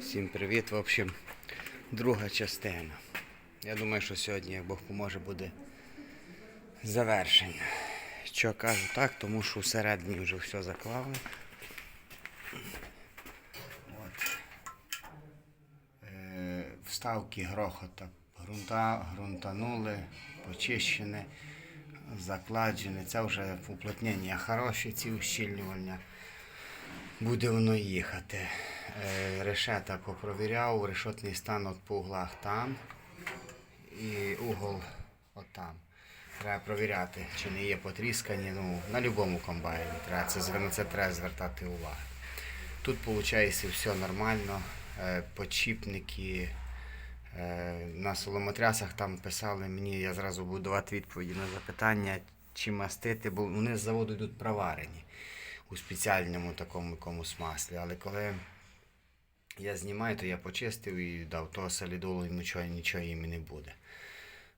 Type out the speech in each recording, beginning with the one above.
Всім привіт. В общем, друга частина. Я думаю, що сьогодні, як Бог поможе, буде завершення. Що кажу так, тому що всередині вже все заклали. От. Е, вставки грохота. Грунта, грунтанули, почищені, закладжені. Це вже уплотнення хороші, ці ущільнювання. Буде воно їхати. Е, решета попровіряв, решотний стан от по углах там і угол отам. Треба провіряти, чи не є потріскані. Ну, на будь-якому комбайні треба це, на це треба звертати увагу. Тут виходить все нормально. Е, Подшипники е, на соломотрясах там писали мені, я зразу буду давати відповіді на запитання, чи мастити, бо вони з заводу йдуть проварені у спеціальному такому якомусь маслі. Але коли я знімаю, то я почистив і дав того солідолу і нічого, нічого їм не буде.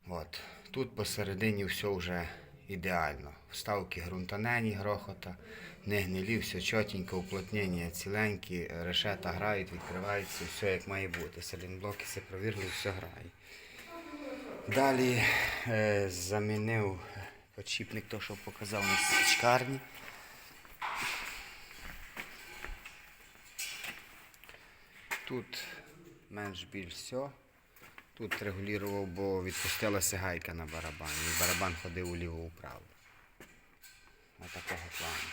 От. Тут посередині все вже ідеально. Вставки ґрунтанені, грохота, не гнилі, все чотенько, уплотнення ціленькі, решета грають, відкриваються, все як має бути. Селінблоки все провірили, все грає. Далі е, замінив подшипник, то, що показав на січкарні. Тут менш більш все. Тут регулював, бо відпустилася гайка на барабані. І барабан ходив уліво-вправо. Отакого плану.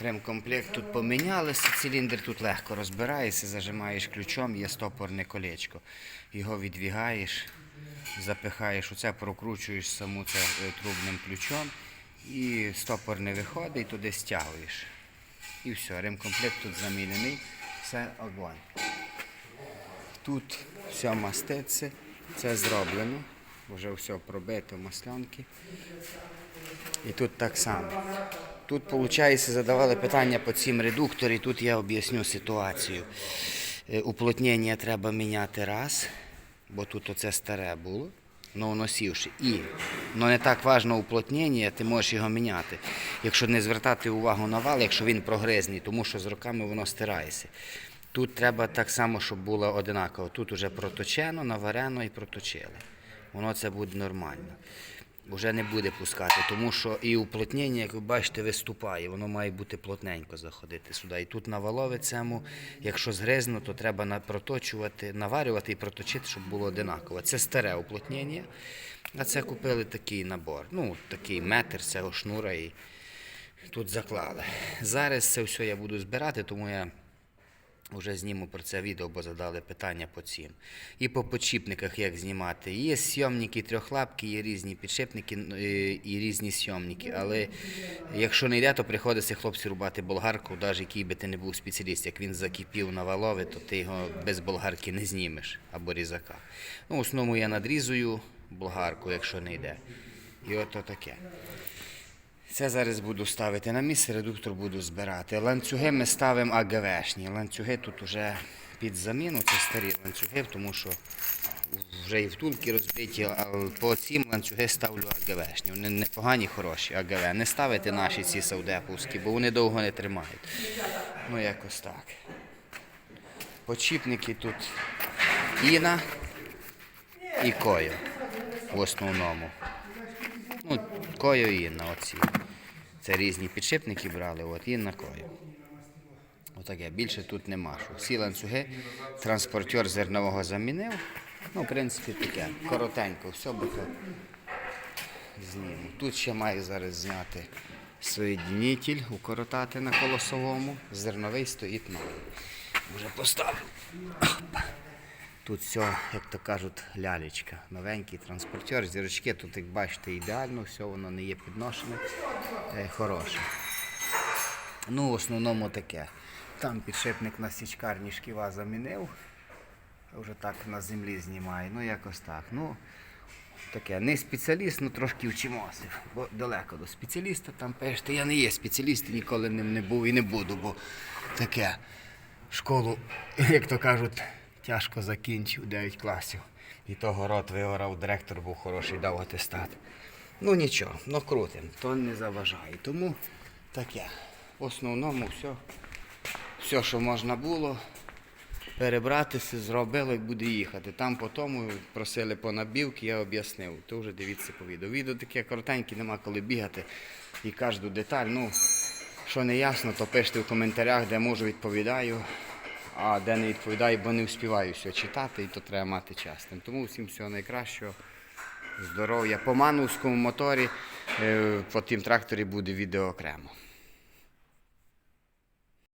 Ремкомплект тут помінялися, циліндр тут легко розбирається, зажимаєш ключом, є стопорне колечко. Його відвігаєш, запихаєш оце, прокручуєш саму це е, трубним ключом і стопор не виходить, туди стягуєш. І все, ремкомплект тут замінений, все огонь. Тут все маститься, це зроблено, вже все пробито маслянки. І тут так само. Тут, виходить, задавали питання по цим редукторі, тут я об'ясню ситуацію. Е, Уплотнення треба міняти раз, бо тут оце старе було, ну носівши. І ну, не так важно уплотнення, ти можеш його міняти. Якщо не звертати увагу на вал, якщо він прогризний, тому що з роками воно стирається. Тут треба так само, щоб було одинаково. Тут вже проточено, наварено і проточили. Воно це буде нормально. Вже не буде пускати, тому що і уплотнення, як ви бачите, виступає. Воно має бути плотненько заходити сюди. І тут на валові цьому, якщо згризно, то треба проточувати, наварювати і проточити, щоб було одинаково. Це старе уплотнення, а це купили такий набор. Ну, такий метр цього шнура і тут заклали. Зараз це все я буду збирати, тому я вже зніму про це відео, бо задали питання по цим. І по подшипниках як знімати. Є сйомники трьохлапки, є різні підшипники е, і різні сйомники. Але якщо не йде, то приходиться хлопці рубати болгарку, навіть який би ти не був спеціаліст. Як він закипів на валові, то ти його без болгарки не знімеш або різака. Ну, в основному я надрізую болгарку, якщо не йде. І ото таке. Це зараз буду ставити на місце, редуктор буду збирати. Ланцюги ми ставимо АГВшні. Ланцюги тут вже під заміну, це старі ланцюги, тому що вже і втулки розбиті, а по цим ланцюги ставлю АГВшні. Вони непогані, хороші, АГВ. Не ставити наші ці саудеповські, бо вони довго не тримають. Ну якось так. Подшипники тут Іна і Койо в основному. Ну, і Інна оці. Це різні підшипники брали, от Інна Койо. Отаке, більше тут нема. що. Всі ланцюги, транспортер зернового замінив. Ну, в принципі, таке. Коротенько, все би то зніму. Тут ще маю зараз зняти соєдинитель, укоротати на колосовому. Зерновий стоїть новий. Вже поставлю. Тут все, як то кажуть, лялечка. Новенький транспортер, зірочки тут, як бачите, ідеально, все воно не є підношене, е, хороше. Ну, в основному таке. Там підшипник на січкарні шківа замінив. Вже так на землі знімає. Ну, якось так. Ну, таке. Не спеціаліст, ну трошки вчимося. Бо далеко до спеціаліста там пишете. Я не є спеціаліст, ніколи ним не був і не буду, бо таке школу, як то кажуть, тяжко закінчив 9 класів. І то город вигорав, директор був хороший, дав атестат. Ну нічого, ну крутим, то не заважає. Тому таке. В основному все, все, що можна було, перебратися, зробили буде їхати. Там по тому просили по набівки, я об'яснив. То вже дивіться по відео. Відео таке коротеньке, нема коли бігати. І кожну деталь. Ну, що не ясно, то пишіть в коментарях, де можу відповідаю, а де не відповідаю, бо не встигаю все читати, і то треба мати час. Тому всім всього найкращого. Здоров'я. По мановському моторі е, по тім тракторі буде відео окремо.